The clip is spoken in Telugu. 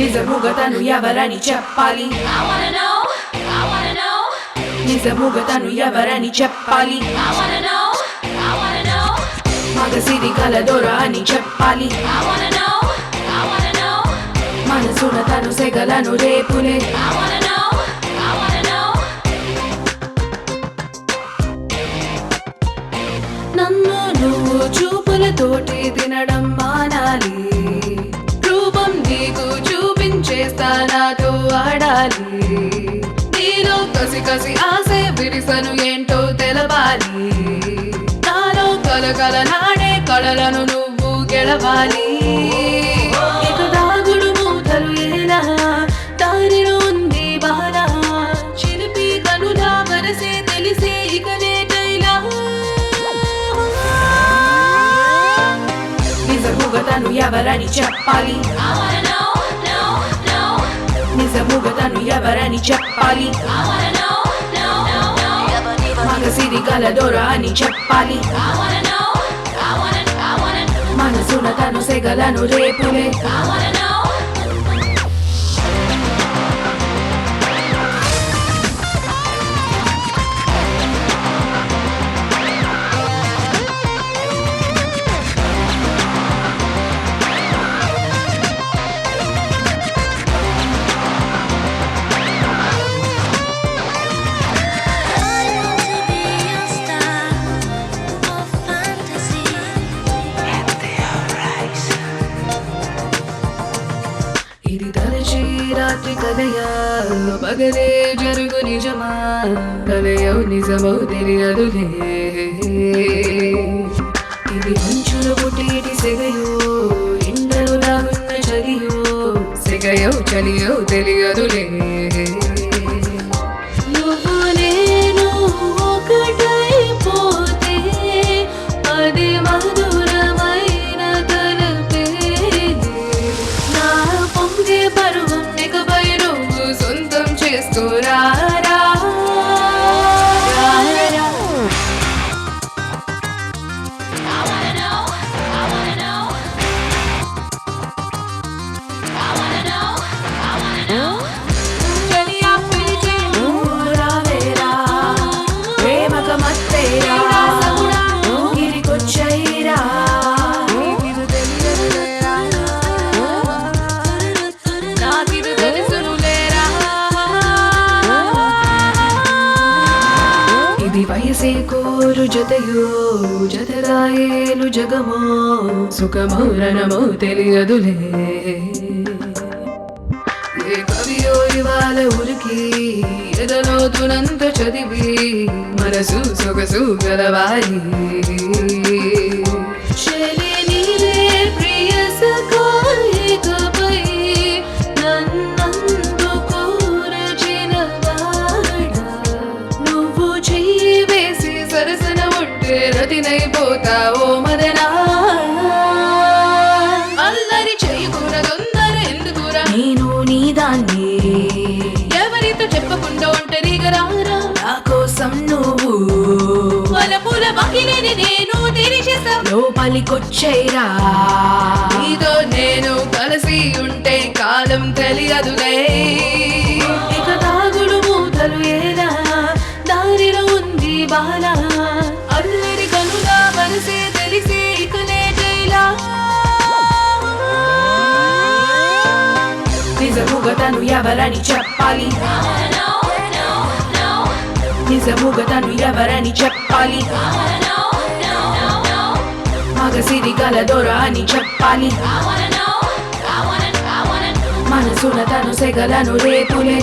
నిజముగా తను ఎవరని చెప్పాలి నిజముగా తను ఎవరని చెప్పాలి మగసిరి కలదొర అని చెప్పాలి మనసున తను సెగలను రేపులే. నన్ను నువ్వు చూపులతోటి తినడం మానాలి చూపించేస్తా నాతో ఆడాలి. నీలో కసి కసి ఆసే విరిసను ఏంటో తెలవాలి. నాలో కలకల నాడే కళలను నువ్వు గెలవాలి. ఎవరని చెప్పాలి? నిజముగా తను ఎవరని చెప్పాలి. మన సిరి know, no, కలదొర అని చెప్పాలి. మనసున తను సెగలను రేపులే. కలయా పగలే జరుగు నిజమా కలయవు నిజమో తెలియదులే ఇది మంచులో పుట్టేటి సెగయో ఎండలో లాగున్న చలియో సెగయో చలియో తెలియదులే ఇది వయసే కోరు జతయో జతరాయేలు జగమో సుఖమో రణమో తెలియదులే. ఏ కవియో ఇవాళ ఉరికి ఎదలోతునంత చదివి మనసు సొగసు గలవాలి చెలి ఉంటే రతినైపోతావో మదనా? అల్లరి చేయకూర తొందర ఎందుకురా? నేను నీ దాన్ని ఎవరితో చెప్పకుండా ఒంటరిగా రారా? నా కోసం నువ్వు. వలపుల బకిలిని నేను తెరిచేసా లోపలికొచ్చేరా నీతో నేను కలిసి ఉంటే కాలం తెలియదులే. తను ఎవరని చెప్పాలి నిజముగా తను ఎవరని చెప్పాలి మగసిరి గల దొర అని చెప్పాలి మనసున తను సెగలను రేపులే